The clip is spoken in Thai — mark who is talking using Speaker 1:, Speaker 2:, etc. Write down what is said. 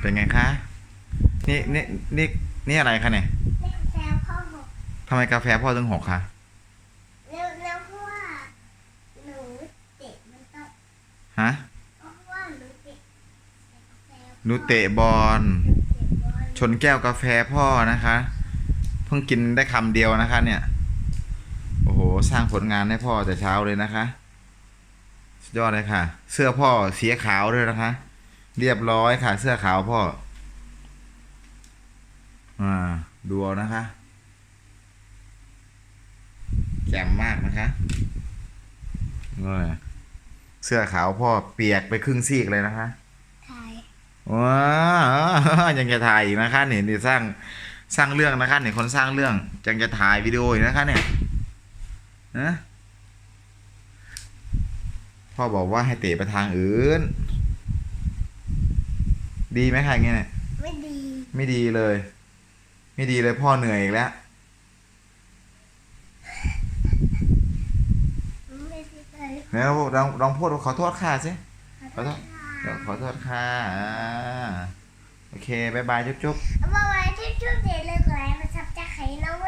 Speaker 1: เป็นไงคะ นี่นี่นี่นี่อะไรคะเนี่ย
Speaker 2: นี่กาแฟพ่อหก
Speaker 1: ทำไมกาแฟพ่อถึงหกคะ
Speaker 2: แล้วแล้วเพราะว่าหนูเตะมันต้อง
Speaker 1: ฮะ
Speaker 2: เพราะว่าหนูเตะกาแฟ
Speaker 1: หนูเตะบอล
Speaker 2: หนูเตะบอล
Speaker 1: ชนแก้วกาแฟพ่อนะคะ เพิ่งกินได้คำเดียวนะคะ เนี่ย โอ้โห สร้างผลงานให้พ่อแต่เช้าเลยนะคะ สุดยอดเลยค่ะ เสื้อพ่อสีขาวด้วยนะคะ เรียบร้อยค่ะ เสื้อขาวพ่อ อ่า ดูเอานะคะแจ่มมากนะคะนี่เสื้อขาวพ่อเปียกไปครึ่งซีกเลยนะคะ
Speaker 2: ถ่าย
Speaker 1: ว้ายังจะถ่ายอีกนะคะเนี่ยนี่สร้างสร้างเรื่องนะคะเนี่ยคนสร้างเรื่องยังจะถ่ายวิดีโออีกนะคะ เนี่ยนะพ่อบอกว่าให้เตะไปทางอื่น ดีไหมคะอย่างเงี้ยเนี่ย
Speaker 2: ไม่ดี
Speaker 1: ไม่ดีเลย ไม่ดีเลยพ่อเหนื่อยอีกแล้ว
Speaker 2: ไม่ดีเลย
Speaker 1: แล้วลองลองพูดว่าขอโทษค่ะสิ ขอโทษ
Speaker 2: ค่ะ
Speaker 1: เดี๋ยวขอโทษค่ะอ่าโอเคบายบายจุ๊บจุ๊บ
Speaker 2: เอาไว้ที่ช่วยเด็กเลยกดไลค์มาซับจะไข่น้องไว้